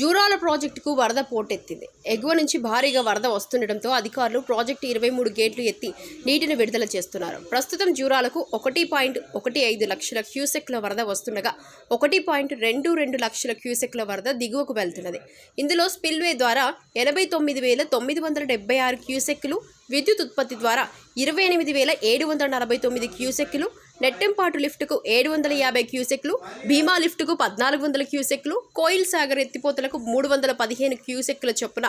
జూరాల ప్రాజెక్టుకు వరద పోటెత్తింది. ఎగువ నుంచి భారీగా వరద వస్తుండటంతో అధికారులు ప్రాజెక్టు ఇరవై మూడు గేట్లు ఎత్తి నీటిని విడుదల చేస్తున్నారు. ప్రస్తుతం జూరాలకు ఒకటి పాయింట్ ఒకటి ఐదు లక్షల క్యూసెక్ల వరద వస్తుండగా ఒకటి పాయింట్ రెండు రెండు లక్షల క్యూసెక్ల వరద దిగువకు వెళ్తున్నది. ఇందులో స్పిల్వే ద్వారా ఎనభై తొమ్మిది వేల తొమ్మిది వందల డెబ్బై ఆరు క్యూసెక్లు విద్యుత్ ఉత్పత్తి ద్వారా ఇరవై ఎనిమిది వేల ఏడు వందల నలభై తొమ్మిది క్యూసెక్లు నెట్టెంపాటు లిఫ్టుకు ఏడు వందల యాభై క్యూసెక్లు భీమా లిఫ్టుకు పద్నాలుగు వందల క్యూసెక్లు కోయిల్ సాగర్ ఎత్తిపోతలకు మూడు వందల పదిహేను క్యూసెక్ల చొప్పున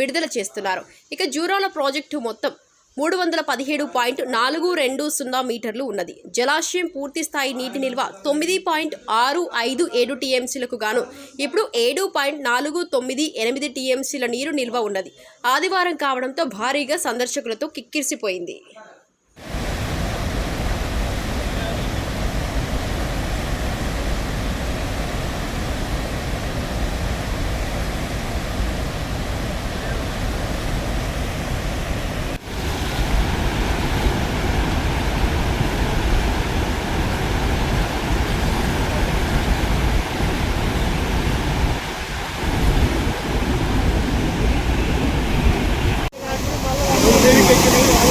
విడుదల చేస్తున్నారు. ఇక జూరాల ప్రాజెక్టు మొత్తం మూడు వందల పదిహేడు పాయింట్ నాలుగు రెండు సున్నా మీటర్లు ఉన్నది. జలాశయం పూర్తి స్థాయి నీటి నిల్వ తొమ్మిది పాయింట్ ఆరు ఐదు ఏడు టీఎంసీలకు గాను ఇప్పుడు ఏడు పాయింట్ నాలుగు తొమ్మిది ఎనిమిది టీఎంసీల నీరు నిల్వ ఉన్నది. ఆదివారం కావడంతో భారీగా సందర్శకులతో కిక్కిరిసిపోయింది.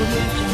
Audio Jungle.